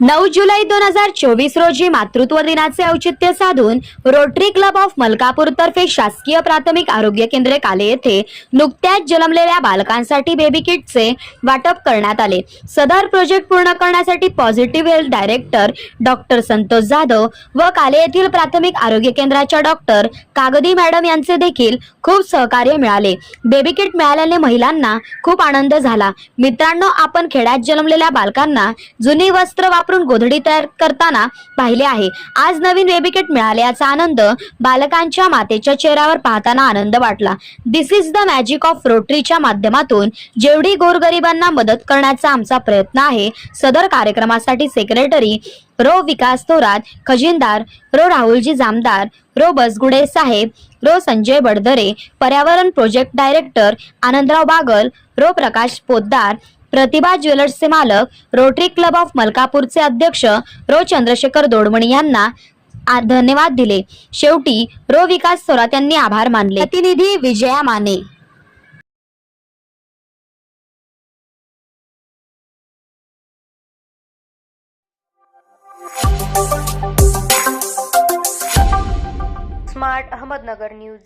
नऊ जुलै दोन हजार चोवीस रोजी मातृत्व दिनाचे औचित्य साधून रोटरी क्लब ऑफ मलकापूर तर्फे शासकीय प्राथमिक आरोग्य केंद्र काले येथे नुकत्याच जन्मलेल्या बालकांसाठी बेबी किटचे वाटप करण्यात आले. सदर प्रोजेक्ट पूर्ण करण्यासाठी positive health director doctor Santosh Jadhav व काले येथील प्राथमिक आरोग्य केंद्राच्या डॉक्टर कागदी मॅडम यांचे देखील खूप सहकार्य मिळाले. बेबी किट मिळाल्याने महिलांना खूप आनंद झाला. मित्रांनो आपण खेड्यात जन्मलेल्या बालकांना जुनी वस्त्र वापरून गोधडी तयार करताना पाहिले आहे. आज नवीन बेबी मिळाल्याचा आनंद बालकांच्या मातेच्या चेहऱ्यावर पाहताना आनंद वाटला. This is the magic of रोटरीच्या माध्यमातून जेवढी गोरगरिबांना मदत करण्याचा आमचा प्रयत्न आहे सदर कार्यक्रमासाठी सेक्रेटरी रो विकास थोरात खजिनदार रो राहुलजी जामदार रो बसगुडे साहेब रो संजय बडदरे पर्यावरण प्रोजेक्ट डायरेक्टर आनंदराव बागल रो प्रकाश पोद्दार प्रतिभा ज्वेलर्सचे मालक रोटरी क्लब ऑफ मलकापूरचे अध्यक्ष रो. चंद्रशेखर दोडमणी यांना धन्यवाद दिले. शेवटी रो. विकास थोरात यांनी आभार मानले. प्रतिनिधी Vijaya Mane. Smart Ahmednagar news.